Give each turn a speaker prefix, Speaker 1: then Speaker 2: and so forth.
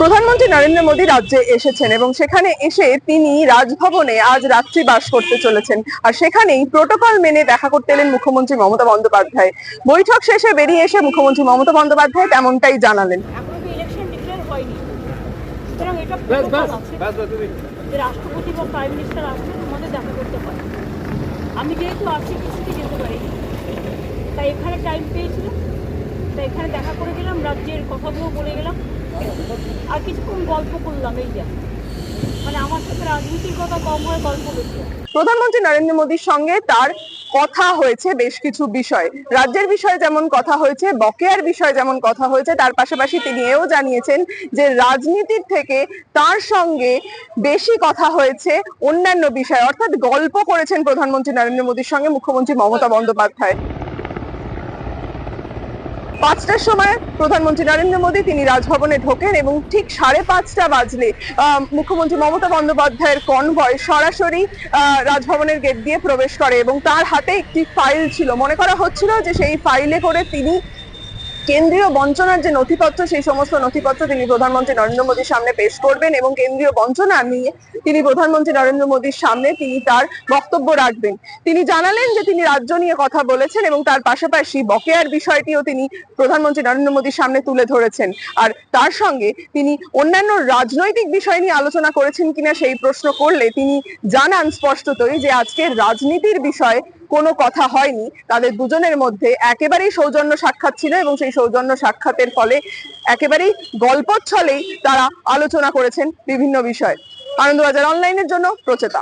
Speaker 1: প্রধানমন্ত্রী নরেন্দ্র মোদী রাজ্যে এসেছেন এবং সেখানে এসে তিনি রাজভবনে আজ রাত্রি বাস করতে চলেছেন। আর সেখানেই প্রোটোকল মেনে দেখা করতে এলেন মুখ্যমন্ত্রী মমতা বন্দ্যোপাধ্যায়। বৈঠক শেষে বেরিয়ে এসে মুখ্যমন্ত্রী মমতা বন্দ্যোপাধ্যায় তেমনটাই জানালেন।
Speaker 2: রাষ্ট্রপতি বা প্রাইম মিনিস্টার আসলে তোমাদের দেখা করতে পারে আমি যেহেতু আর্থিক কিছুতে যেতে পারিনি তাই এখানে টাইম পেয়েছিলাম। তাই এখানে দেখা করে গেলাম রাজ্যের কথাগুলো বলে গেলাম। আর কিছুক্ষণ গল্প করলাম, এই যা। মানে আমার সাথে রাজনীতির কথা কম হয়, গল্প বেশি
Speaker 1: প্রধানমন্ত্রী নরেন্দ্র মোদীর সঙ্গে তার কথা হয়েছে বেশ কিছু বিষয়। রাজ্যের বিষয়ে যেমন কথা হয়েছে, বকেয়ার বিষয়ে যেমন কথা হয়েছে, তার পাশাপাশি তিনি এও জানিয়েছেন যে রাজনীতির থেকে তার সঙ্গে বেশি কথা হয়েছে অন্যান্য বিষয়। অর্থাৎ গল্প করেছেন প্রধানমন্ত্রী নরেন্দ্র মোদীর সঙ্গে মুখ্যমন্ত্রী মমতা বন্দ্যোপাধ্যায়। পাঁচটার সময় প্রধানমন্ত্রী নরেন্দ্র মোদী তিনি রাজভবনে ঢোকেন এবং ঠিক সাড়ে পাঁচটা বাজলে মুখ্যমন্ত্রী মমতা বন্দ্যোপাধ্যায়ের কনভয় সরাসরি রাজভবনের গেট দিয়ে প্রবেশ করে এবং তার হাতে একটি ফাইল ছিল। মনে করা হচ্ছিল যে সেই ফাইলে করে তিনি কেন্দ্রীয় বঞ্চনার যে নথিপত্র, সেই সমস্ত নথিপত্র তিনি প্রধানমন্ত্রী নরেন্দ্র মোদীর সামনে পেশ করবেন এবং কেন্দ্রীয় বঞ্চনা নিয়ে তিনি প্রধানমন্ত্রী নরেন্দ্র মোদীর সামনে তিনি তার বক্তব্য রাখবেন। তিনি জানালেন যে তিনি রাজ্য নিয়ে কথা বলেছেন এবং তার পাশাপাশি বকেয়ার বিষয়টিও তিনি প্রধানমন্ত্রী নরেন্দ্র মোদীর সামনে তুলে ধরেছেন। আর তার সঙ্গে তিনি অন্যান্য রাজনৈতিক বিষয় নিয়ে আলোচনা করেছেন কিনা সেই প্রশ্ন করলে তিনি জানান স্পষ্টতই যে আজকের রাজনীতির বিষয়ে কোনো কথা হয়নি। তাদের দুজনের মধ্যে একেবারেই সৌজন্য সাক্ষাৎ ছিল এবং সেই সৌজন্য সাক্ষাতের ফলে একেবারেই গল্পচ্ছলেই তারা আলোচনা করেছেন বিভিন্ন বিষয়ে। আনন্দবাজার অনলাইনের জন্য প্রচেতা।